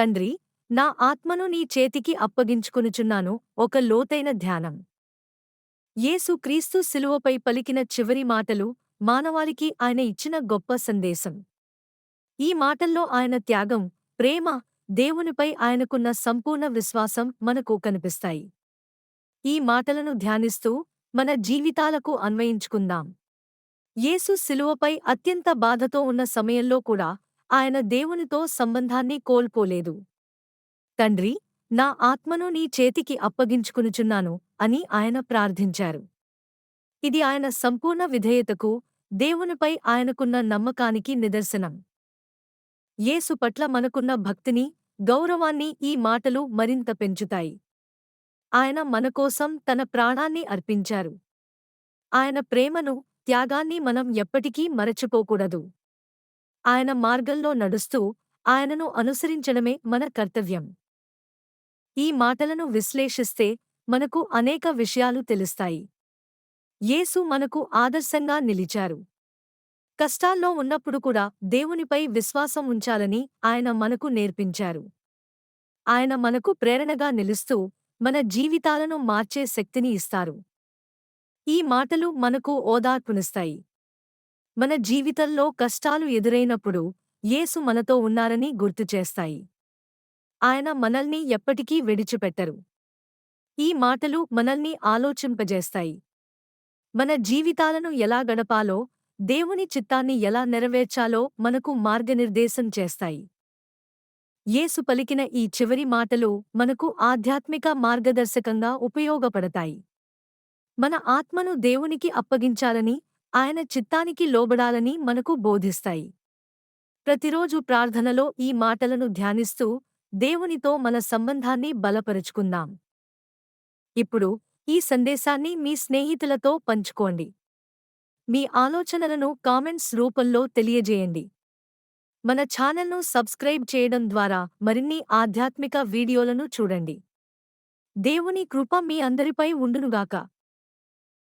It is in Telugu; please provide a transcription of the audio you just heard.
తండ్రి నా ఆత్మను నీ చేతికి అప్పగించుకునుచున్నాను ఒక లోతైన ధ్యానం. యేసు క్రీస్తు శిలువపై పలికిన చివరి మాటలు మానవాళికి ఆయన ఇచ్చిన గొప్ప సందేశం. ఈ మాటల్లో ఆయన త్యాగం ప్రేమ దేవునిపై ఆయనకున్న సంపూర్ణ విశ్వాసం మనకు కనిపిస్తాయి. ఈ మాటలను ధ్యానిస్తూ మన జీవితాలకు అన్వయించుకుందాం. యేసు శిలువపై అత్యంత బాధతో ఉన్న సమయంలో కూడా ఆయన దేవునితో సంబంధాన్ని కోల్పోలేదు. తండ్రి నా ఆత్మను నీ చేతికి అప్పగించుకునుచున్నాను అని ఆయన ప్రార్థించారు. ఇది ఆయన సంపూర్ణ విధేయతకు దేవునిపై ఆయనకున్న నమ్మకానికి నిదర్శనం. యేసు పట్ల మనకున్న భక్తిని గౌరవాన్ని ఈ మాటలు మరింత పెంచుతాయి. ఆయన మనకోసం తన ప్రాణాన్ని అర్పించారు. ఆయన ప్రేమను త్యాగాన్ని మనం ఎప్పటికీ మరచిపోకూడదు. ఆయన మార్గంలో నడుస్తూ ఆయనను అనుసరించడమే మన కర్తవ్యం. ఈ మాటలను విశ్లేషిస్తే మనకు అనేక విషయాలు తెలుస్తాయి. యేసు మనకు ఆదర్శంగా నిలిచారు. కష్టాల్లో ఉన్నప్పుడు కూడా దేవునిపై విశ్వాసం ఉంచాలని ఆయన మనకు నేర్పించారు. ఆయన మనకు ప్రేరణగా నిలుస్తూ మన జీవితాలను మార్చే శక్తిని ఇస్తారు. ఈ మాటలు మనకు ఓదార్పునిస్తాయి. మన జీవితంలో కష్టాలు ఎదురైనప్పుడు యేసు మనతో ఉన్నారని గుర్తుచేస్తాయి ఆయన మనల్ని ఎప్పటికీ విడిచిపెట్టరు. ఈ మాటలు మనల్ని ఆలోచింపజేస్తాయి. మన జీవితాలను ఎలా గడపాలో దేవుని చిత్తాన్ని ఎలా నెరవేర్చాలో మనకు మార్గనిర్దేశం చేస్తాయి. యేసు పలికిన ఈ చివరి మాటలు మనకు ఆధ్యాత్మిక మార్గదర్శకంగా ఉపయోగపడతాయి. మన ఆత్మను దేవునికి అప్పగించాలని ఆయన చిత్తానికి లోబడాలని మనకు బోధిస్తాయి. ప్రతిరోజు ప్రార్థనలో ఈ మాటలను ధ్యానిస్తూ దేవునితో మన సంబంధాన్ని బలపరుచుకుందాం. ఇప్పుడు ఈ సందేశాన్ని మీ స్నేహితులతో పంచుకోండి. మీ ఆలోచనలను కామెంట్స్ రూపంలో తెలియజేయండి. మన ఛానల్ను సబ్స్క్రైబ్ చేయడం ద్వారా మరిన్ని ఆధ్యాత్మిక వీడియోలను చూడండి. దేవుని కృప మీ అందరిపై ఉండునుగాక.